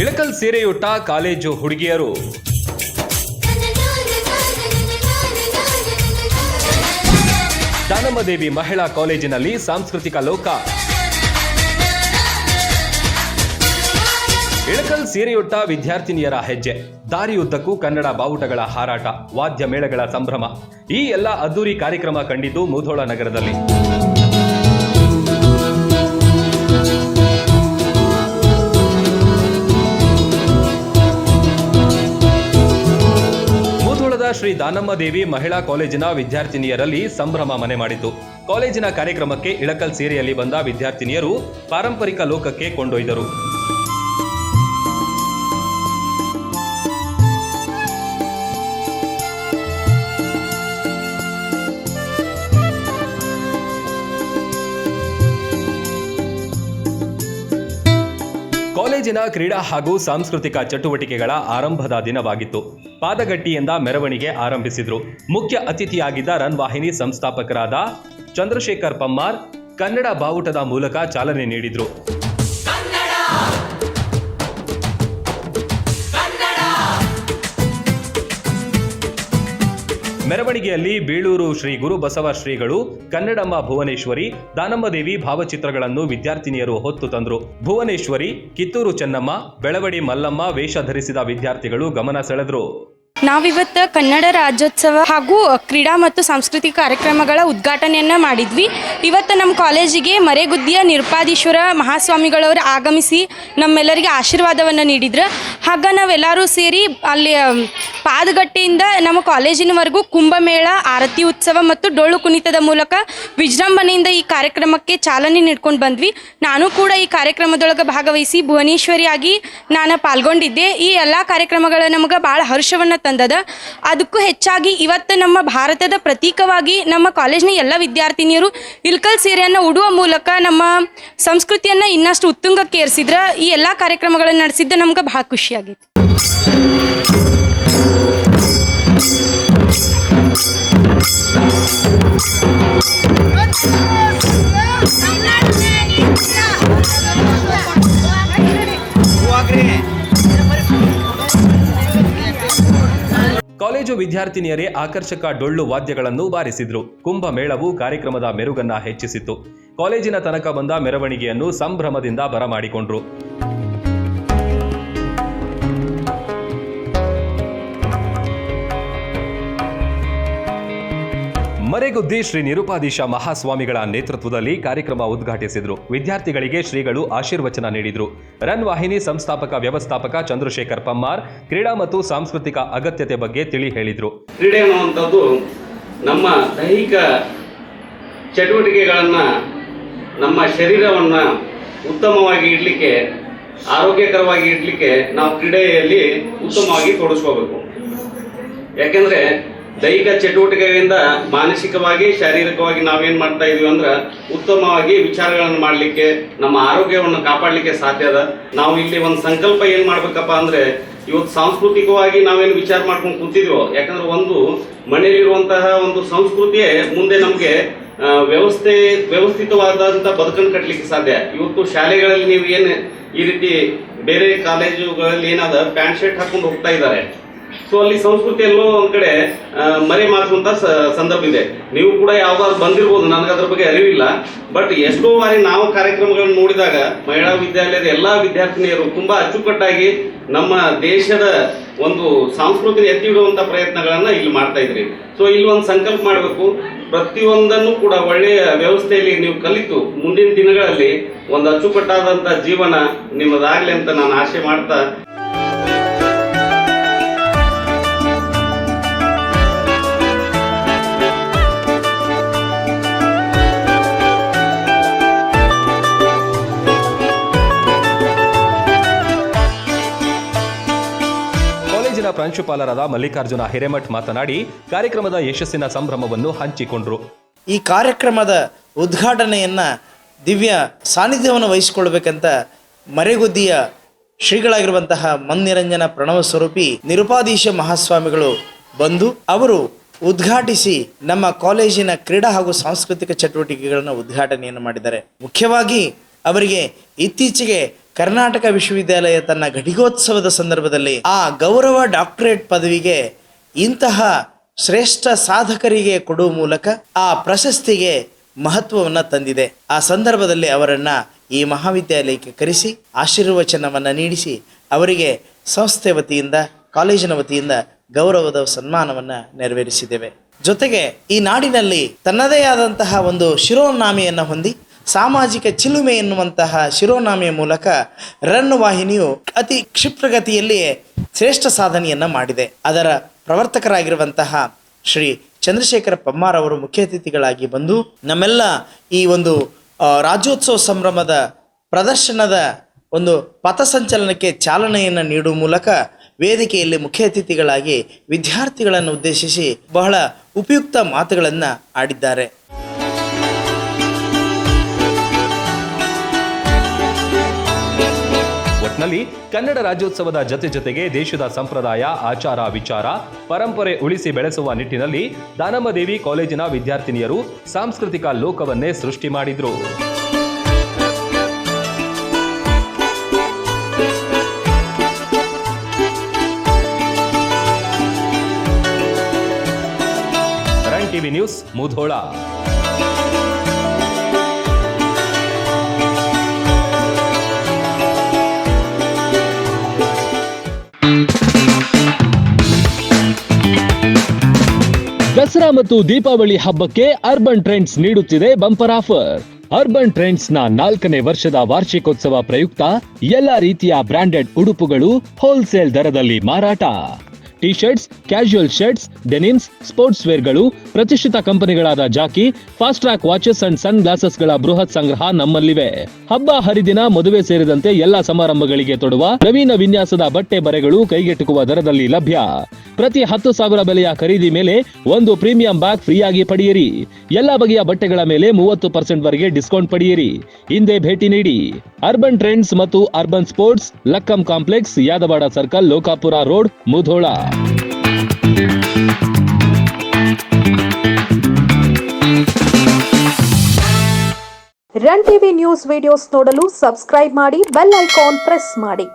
Ilkal ಸೀರೆಯುಟ್ಟ college ಹುಡುಗಿಯರು. ದಾನಮ್ಮದೇವಿ ಮಹಿಳಾ ಕಾಲೇಜಿನಲ್ಲಿ ಸಾಂಸ್ಕೃತಿಕ ಲೋಕ. ಇಳಕಲ್ ಸೀರೆಯುಟ್ಟ ವಿದ್ಯಾರ್ಥಿನಿಯರ ಹೆಜ್ಜೆ. ದಾರಿಯುದ್ದಕ್ಕೂ ಕನ್ನಡ ಬಾವುಟಗಳ ಹಾರಾಟ, ವಾದ್ಯ ಮೇಳಗಳ ಸಂಭ್ರಮ. ಈ ಎಲ್ಲ ಅದ್ದೂರಿ ಕಾರ್ಯಕ್ರಮ ಕಂಡಿದ್ದು ಮುಧೋಳ ನಗರದಲ್ಲಿ. ಶ್ರೀ ದಾನಮ್ಮ ದೇವಿ ಮಹಿಳಾ ಕಾಲೇಜಿನ ವಿದ್ಯಾರ್ಥಿನಿಯರಲ್ಲಿ ಸಂಭ್ರಮ ಮನೆ ಮಾಡಿತು. ಕಾಲೇಜಿನ ಕಾರ್ಯಕ್ರಮಕ್ಕೆ ಇಳಕಲ್ ಸೀರೆಯಲ್ಲಿ ಬಂದ ವಿದ್ಯಾರ್ಥಿನಿಯರು ಪಾರಂಪರಿಕ ಲೋಕಕ್ಕೆ ಕೊಂಡೊಯ್ದರು. ಕಾಲೇಜಿನ ಕ್ರೀಡಾ ಹಾಗೂ ಸಾಂಸ್ಕೃತಿಕ ಚಟುವಟಿಕೆಗಳ ಆರಂಭದ ದಿನವಾಗಿತ್ತು. ಪಾದಗಟ್ಟಿಯಿಂದ ಮೆರವಣಿಗೆ ಆರಂಭಿಸಿದ್ರು. ಮುಖ್ಯ ಅತಿಥಿಯಾಗಿದ್ದ ರನ್ ವಾಹಿನಿ ಸಂಸ್ಥಾಪಕರಾದ ಚಂದ್ರಶೇಖರ್ ಪಮ್ಮಾರ್ ಕನ್ನಡ ಬಾವುಟದ ಮೂಲಕ ಚಾಲನೆ ನೀಡಿದ್ರು. ಮೆರವಣಿಗೆಯಲ್ಲಿ ಬೀಳೂರು ಶ್ರೀ ಗುರು ಬಸವ ಶ್ರೀಗಳು, ಕನ್ನಡಮ್ಮ ಭುವನೇಶ್ವರಿ, ದಾನಮ್ಮದೇವಿ ಭಾವಚಿತ್ರಗಳನ್ನು ವಿದ್ಯಾರ್ಥಿನಿಯರು ಹೊತ್ತು ತಂದ್ರು. ಭುವನೇಶ್ವರಿ, ಕಿತ್ತೂರು ಚೆನ್ನಮ್ಮ, ಬೆಳವಡಿ ಮಲ್ಲಮ್ಮ ವೇಷ ಧರಿಸಿದ ವಿದ್ಯಾರ್ಥಿಗಳು ಗಮನ ಸೆಳೆದ್ರು. ನಾವಿವತ್ತು ಕನ್ನಡ ರಾಜ್ಯೋತ್ಸವ ಹಾಗೂ ಕ್ರೀಡಾ ಮತ್ತು ಸಾಂಸ್ಕೃತಿಕ ಕಾರ್ಯಕ್ರಮಗಳ ಉದ್ಘಾಟನೆಯನ್ನು ಮಾಡಿದ್ವಿ. ಇವತ್ತು ನಮ್ಮ ಕಾಲೇಜಿಗೆ ಮರೆಗುದ್ದಿಯ ನಿರುಪಾದೀಶ್ವರ ಮಹಾಸ್ವಾಮಿಗಳವರು ಆಗಮಿಸಿ ನಮ್ಮೆಲ್ಲರಿಗೆ ಆಶೀರ್ವಾದವನ್ನು ನೀಡಿದ್ರು. ಹಾಗ ನಾವೆಲ್ಲರೂ ಸೇರಿ ಅಲ್ಲಿ ಪಾದಗಟ್ಟೆಯಿಂದ ನಮ್ಮ ಕಾಲೇಜಿನವರೆಗೂ ಕುಂಭಮೇಳ, ಆರತಿ ಉತ್ಸವ ಮತ್ತು ಡೊಳ್ಳು ಕುಣಿತದ ಮೂಲಕ ವಿಜೃಂಭಣೆಯಿಂದ ಈ ಕಾರ್ಯಕ್ರಮಕ್ಕೆ ಚಾಲನೆ ನೀಡ್ಕೊಂಡು ಬಂದ್ವಿ. ನಾನು ಕೂಡ ಈ ಕಾರ್ಯಕ್ರಮದೊಳಗೆ ಭಾಗವಹಿಸಿ ಭುವನೇಶ್ವರಿಯಾಗಿ ನಾನು ಪಾಲ್ಗೊಂಡಿದ್ದೆ. ಈ ಎಲ್ಲ ಕಾರ್ಯಕ್ರಮಗಳು ನಮಗೆ ಭಾಳ ಹರ್ಷವನ್ನು ತಂದದ. ಅದಕ್ಕೂ ಹೆಚ್ಚಾಗಿ ಇವತ್ತು ನಮ್ಮ ಭಾರತದ ಪ್ರತೀಕವಾಗಿ ನಮ್ಮ ಕಾಲೇಜ್ನ ಎಲ್ಲ ವಿದ್ಯಾರ್ಥಿನಿಯರು ಇಲ್ಕಲ್ ಸೀರೆಯನ್ನು ಉಡುವ ಮೂಲಕ ನಮ್ಮ ಸಂಸ್ಕೃತಿಯನ್ನು ಇನ್ನಷ್ಟು ಉತ್ತುಂಗಕ್ಕೆ ಏರಿಸಿದ್ರೆ ಈ ಎಲ್ಲ ಕಾರ್ಯಕ್ರಮಗಳನ್ನು ನಡೆಸಿದ್ದು ನಮ್ಗೆ ಭಾಳ ಖುಷಿಯಾಗಿತ್ತು ಕಾಲೇಜು ವಿದ್ಯಾರ್ಥಿನಿಯರೇ ಆಕರ್ಷಕ ಡೊಳ್ಳು ವಾದ್ಯಗಳನ್ನು ಬಾರಿಸಿದ್ರು. ಕುಂಭಮೇಳವು ಕಾರ್ಯಕ್ರಮದ ಮೆರುಗನ್ನ ಹೆಚ್ಚಿಸಿತ್ತು. ಕಾಲೇಜಿನ ತನಕ ಬಂದ ಮೆರವಣಿಗೆಯನ್ನು ಸಂಭ್ರಮದಿಂದ ಬರಮಾಡಿಕೊಂಡ್ರು. ಮರೆಗುದ್ದಿ ಶ್ರೀ ನಿರುಪಾದೀಶ ಮಹಾಸ್ವಾಮಿಗಳ ನೇತೃತ್ವದಲ್ಲಿ ಕಾರ್ಯಕ್ರಮ ಉದ್ಘಾಟಿಸಿದರು. ವಿದ್ಯಾರ್ಥಿಗಳಿಗೆ ಶ್ರೀಗಳು ಆಶೀರ್ವಚನ ನೀಡಿದರು. ರನ್ ವಾಹಿನಿ ಸಂಸ್ಥಾಪಕ ವ್ಯವಸ್ಥಾಪಕ ಚಂದ್ರಶೇಖರ್ ಪಮ್ಮಾರ್ ಕ್ರೀಡಾ ಮತ್ತು ಸಾಂಸ್ಕೃತಿಕ ಅಗತ್ಯತೆ ಬಗ್ಗೆ ತಿಳಿ ಹೇಳಿದರು. ಕ್ರೀಡೆ ಅನ್ನುವಂಥದ್ದು ನಮ್ಮ ದೈಹಿಕ ಚಟುವಟಿಕೆಗಳನ್ನು ನಮ್ಮ ಶರೀರವನ್ನು ಉತ್ತಮವಾಗಿ ಇಡಲಿಕ್ಕೆ, ಆರೋಗ್ಯಕರವಾಗಿ ಇಡಲಿಕ್ಕೆ ನಾವು ಕ್ರೀಡೆಯಲ್ಲಿ ಉತ್ತಮವಾಗಿ ತೊಡಗಿಸ್ಕೋಬೇಕು. ಯಾಕೆಂದರೆ ದೈಹಿಕ ಚಟುವಟಿಕೆಯಿಂದ ಮಾನಸಿಕವಾಗಿ, ಶಾರೀರಿಕವಾಗಿ ನಾವೇನು ಮಾಡ್ತಾ ಇದೀವಿ ಅಂದ್ರೆ ಉತ್ತಮವಾಗಿ ವಿಚಾರಗಳನ್ನು ಮಾಡಲಿಕ್ಕೆ, ನಮ್ಮ ಆರೋಗ್ಯವನ್ನು ಕಾಪಾಡಲಿಕ್ಕೆ ಸಾಧ್ಯ ಅದ. ನಾವು ಇಲ್ಲಿ ಒಂದು ಸಂಕಲ್ಪ ಏನು ಮಾಡ್ಬೇಕಪ್ಪ ಅಂದ್ರೆ, ಇವತ್ತು ಸಾಂಸ್ಕೃತಿಕವಾಗಿ ನಾವೇನು ವಿಚಾರ ಮಾಡ್ಕೊಂಡು ಕೂತಿದ್ವೋ, ಯಾಕಂದ್ರೆ ಒಂದು ಮನೆಯಲ್ಲಿರುವಂತಹ ಒಂದು ಸಂಸ್ಕೃತಿಯೇ ಮುಂದೆ ನಮಗೆ ವ್ಯವಸ್ಥೆ ವ್ಯವಸ್ಥಿತವಾದಂಥ ಬದುಕನ್ನು ಕಟ್ಟಲಿಕ್ಕೆ ಸಾಧ್ಯ. ಇವತ್ತು ಶಾಲೆಗಳಲ್ಲಿ ನೀವು ಏನು ಈ ರೀತಿ ಬೇರೆ ಕಾಲೇಜುಗಳಲ್ಲಿ ಏನಾದ ಪ್ಯಾಂಟ್ ಶರ್ಟ್ ಹಾಕೊಂಡು ಹೋಗ್ತಾ ಇದ್ದಾರೆ ಸೊ ಅಲ್ಲಿ ಸಂಸ್ಕೃತಿ ಎಲ್ಲೋ ಒಂದ್ ಕಡೆ ಮರೆ ಸ- ಸಂದರ್ಭ ಇದೆ. ನೀವು ಕೂಡ ಯಾವ್ದಾದ್ರು ಬಂದಿರ್ಬೋದು ನನಗೆ ಅದ್ರ ಬಗ್ಗೆ ಅರಿವಿಲ್ಲ. ಬಟ್ ಎಷ್ಟೋ ಬಾರಿ ನಾವು ಕಾರ್ಯಕ್ರಮಗಳನ್ನು ನೋಡಿದಾಗ, ಮಹಿಳಾ ವಿದ್ಯಾಲಯದ ಎಲ್ಲಾ ವಿದ್ಯಾರ್ಥಿನಿಯರು ತುಂಬಾ ಅಚ್ಚುಕಟ್ಟಾಗಿ ನಮ್ಮ ದೇಶದ ಒಂದು ಸಂಸ್ಕೃತಿ ಎತ್ತಿ ಇಡುವಂತ ಪ್ರಯತ್ನಗಳನ್ನ ಇಲ್ಲಿ ಮಾಡ್ತಾ ಇದ್ರಿ. ಸೊ ಇಲ್ಲಿ ಒಂದು ಸಂಕಲ್ಪ ಮಾಡಬೇಕು. ಪ್ರತಿಯೊಂದನ್ನು ಕೂಡ ಒಳ್ಳೆಯ ವ್ಯವಸ್ಥೆಯಲ್ಲಿ ನೀವು ಕಲಿತು ಮುಂದಿನ ದಿನಗಳಲ್ಲಿ ಒಂದು ಅಚ್ಚುಕಟ್ಟಾದಂತ ಜೀವನ ನಿಮ್ಮದಾಗ್ಲಿ ಅಂತ ನಾನು ಆಶೆ ಮಾಡ್ತಾ ಪ್ರಾಂಶುಪಾಲರಾದ ಮಲ್ಲಿಕಾರ್ಜುನ ಹಿರೇಮಠ್ ಮಾತನಾಡಿ, ಕಾರ್ಯಕ್ರಮದ ಯಶಸ್ಸಿನ ಸಂಭ್ರಮವನ್ನು ಹಂಚಿಕೊಂಡ್ರು. ಈ ಕಾರ್ಯಕ್ರಮದ ಉದ್ಘಾಟನೆಯನ್ನ ದಿವ್ಯ ಸಾನ್ನಿಧ್ಯವನ್ನು ವಹಿಸಿಕೊಳ್ಬೇಕಂತ ಮರೆಗುದ್ದಿಯ ಶ್ರೀಗಳಾಗಿರುವಂತಹ ಮನ್ನಿರಂಜನ ಪ್ರಣವ ಸ್ವರೂಪಿ ನಿರುಪಾದೀಶ ಮಹಾಸ್ವಾಮಿಗಳು ಬಂದು, ಅವರು ಉದ್ಘಾಟಿಸಿ ನಮ್ಮ ಕಾಲೇಜಿನ ಕ್ರೀಡಾ ಹಾಗೂ ಸಾಂಸ್ಕೃತಿಕ ಚಟುವಟಿಕೆಗಳನ್ನು ಉದ್ಘಾಟನೆಯನ್ನು ಮಾಡಿದ್ದಾರೆ. ಮುಖ್ಯವಾಗಿ ಅವರಿಗೆ ಇತ್ತೀಚೆಗೆ ಕರ್ನಾಟಕ ವಿಶ್ವವಿದ್ಯಾಲಯ ತನ್ನ ಘಟಿಕೋತ್ಸವದ ಸಂದರ್ಭದಲ್ಲಿ ಆ ಗೌರವ ಡಾಕ್ಟರೇಟ್ ಪದವಿಗೆ ಇಂತಹ ಶ್ರೇಷ್ಠ ಸಾಧಕರಿಗೆ ಕೊಡುವ ಮೂಲಕ ಆ ಪ್ರಶಸ್ತಿಗೆ ಮಹತ್ವವನ್ನು ತಂದಿದೆ. ಆ ಸಂದರ್ಭದಲ್ಲಿ ಅವರನ್ನು ಈ ಮಹಾವಿದ್ಯಾಲಯಕ್ಕೆ ಕರೆಸಿ, ಆಶೀರ್ವಚನವನ್ನು ನೀಡಿಸಿ, ಅವರಿಗೆ ಸಂಸ್ಥೆ ವತಿಯಿಂದ, ಕಾಲೇಜಿನ ವತಿಯಿಂದ ಗೌರವದ ಸನ್ಮಾನವನ್ನು ನೆರವೇರಿಸಿದ್ದೇವೆ. ಜೊತೆಗೆ ಈ ನಾಡಿನಲ್ಲಿ ತನ್ನದೇ ಆದಂತಹ ಒಂದು ಶಿರೋನಾಮೆಯನ್ನು ಹೊಂದಿ ಸಾಮಾಜಿಕ ಚಿಲುಮೆ ಎನ್ನುವಂತಹ ಶಿರೋನಾಮೆಯ ಮೂಲಕ ರನ್ ವಾಹಿನಿಯು ಅತಿ ಕ್ಷಿಪ್ರಗತಿಯಲ್ಲಿ ಶ್ರೇಷ್ಠ ಸಾಧನೆಯನ್ನು ಮಾಡಿದೆ. ಅದರ ಪ್ರವರ್ತಕರಾಗಿರುವಂತಹ ಶ್ರೀ ಚಂದ್ರಶೇಖರ ಪಮ್ಮಾರ್ ಅವರು ಮುಖ್ಯ ಅತಿಥಿಗಳಾಗಿ ಬಂದು ನಮ್ಮೆಲ್ಲ ಈ ಒಂದು ರಾಜ್ಯೋತ್ಸವ ಸಂಭ್ರಮದ ಪ್ರದರ್ಶನದ ಒಂದು ಪಥಸಂಚಲನಕ್ಕೆ ಚಾಲನೆಯನ್ನು ನೀಡುವ ಮೂಲಕ ವೇದಿಕೆಯಲ್ಲಿ ಮುಖ್ಯ ಅತಿಥಿಗಳಾಗಿ ವಿದ್ಯಾರ್ಥಿಗಳನ್ನು ಉದ್ದೇಶಿಸಿ ಬಹಳ ಉಪಯುಕ್ತ ಮಾತುಗಳನ್ನು ಆಡಿದ್ದಾರೆ. ಒಟ್ನಲ್ಲಿ ಕನ್ನಡ ರಾಜ್ಯೋತ್ಸವದ ಜೊತೆ ಜೊತೆಗೆ ದೇಶದ ಸಂಪ್ರದಾಯ, ಆಚಾರ, ವಿಚಾರ, ಪರಂಪರೆ ಉಳಿಸಿ ಬೆಳೆಸುವ ನಿಟ್ಟಿನಲ್ಲಿ ದಾನಮ್ಮದೇವಿ ಕಾಲೇಜಿನ ವಿದ್ಯಾರ್ಥಿನಿಯರು ಸಾಂಸ್ಕೃತಿಕ ಲೋಕವನ್ನೇ ಸೃಷ್ಟಿ ಮಾಡಿದ್ರು. Run TV news Mudhol. Dasara ಮತ್ತು ದೀಪಾವಳಿ ಹಬ್ಬಕ್ಕೆ ಅರ್ಬನ್ ಟ್ರೆಂಡ್ಸ್ ನೀಡುತ್ತಿದೆ ಬಂಪರ್ ಆಫರ್ ಅರ್ಬನ್ ಟ್ರೆಂಡ್ಸ್ನ ನಾಲ್ಕನೇ ವರ್ಷದ ವಾರ್ಷಿಕೋತ್ಸವ ಪ್ರಯುಕ್ತ ಎಲ್ಲಾ ರೀತಿಯ ಬ್ರಾಂಡೆಡ್ ಉಡುಪುಗಳು ಹೋಲ್ಸೇಲ್ ದರದಲ್ಲಿ ಮಾರಾಟ. T shirts casual shirts denims sports ವೇರ್ಗಳು ಪ್ರತಿಷ್ಠಿತ ಕಂಪನಿಗಳಾದ Jockey Fastrack watches and sun ಗ್ಲಾಸಸ್ಗಳ ಬೃಹತ್ ಸಂಗ್ರಹ ನಮ್ಮಲ್ಲಿವೆ. ಹಬ್ಬ ಹರಿದಿನ ಮದುವೆ ಸೇರಿದಂತೆ ಎಲ್ಲಾ ಸಮಾರಂಭಗಳಿಗೆ ತೊಡುವ ನವೀನ ವಿನ್ಯಾಸದ ಬಟ್ಟೆ ಬರೆಗಳು ಕೈಗೆಟುಕುವ ದರದಲ್ಲಿ ಲಭ್ಯ. ಪ್ರತಿ ಹತ್ತು ಸಾವಿರ ಬೆಲೆಯ ಖರೀದಿ ಮೇಲೆ ಒಂದು ಪ್ರೀಮಿಯಂ ಬ್ಯಾಗ್ ಫ್ರೀಯಾಗಿ ಪಡೆಯಿರಿ. ಎಲ್ಲ ಬಗೆಯ ಬಟ್ಟೆಗಳ ಮೇಲೆ ಮೂವತ್ತು ಪರ್ಸೆಂಟ್ ವರೆಗೆ ಡಿಸ್ಕೌಂಟ್ ಪಡೆಯಿರಿ. ಹಿಂದೆ ಭೇಟಿ ನೀಡಿ. ಅರ್ಬನ್ ಟ್ರೆಂಡ್ಸ್ ಮತ್ತು urban sports, Lakkam complex, Yadawad circle, Lokapur road, Mudhol. Run TV news videos ನೋಡಲು ಸಬ್ಸ್ಕ್ರೈಬ್ ಮಾಡಿ, ಬೆಲ್ ಐಕಾನ್ ಪ್ರೆಸ್ ಮಾಡಿ.